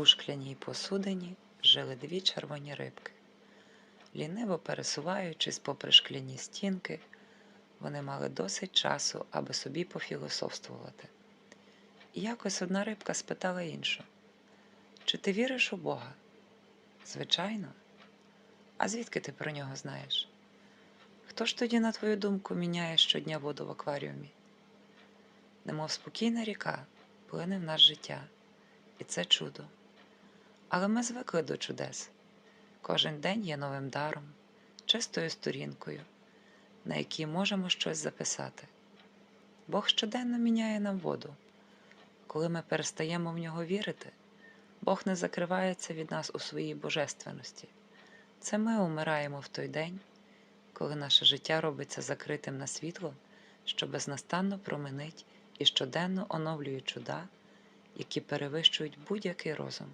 У шкляній посудині жили дві червоні рибки. Ліниво пересуваючись попри шкляні стінки, вони мали досить часу, аби собі пофілософствувати. І якось одна рибка спитала іншу: Чи ти віриш у Бога? Звичайно. А звідки ти про нього знаєш? Хто ж тоді, на твою думку, міняє щодня воду в акваріумі? Немов спокійна ріка плине в наше життя, і це чудо. Але ми звикли до чудес. Кожен день є новим даром, чистою сторінкою, на якій можемо щось записати. Бог щоденно міняє нам воду. Коли ми перестаємо в нього вірити, Бог не закривається від нас у своїй божественності. Це ми умираємо в той день, коли наше життя робиться закритим на світло, що безнастанно променить і щоденно оновлює чуда, які перевищують будь-який розум.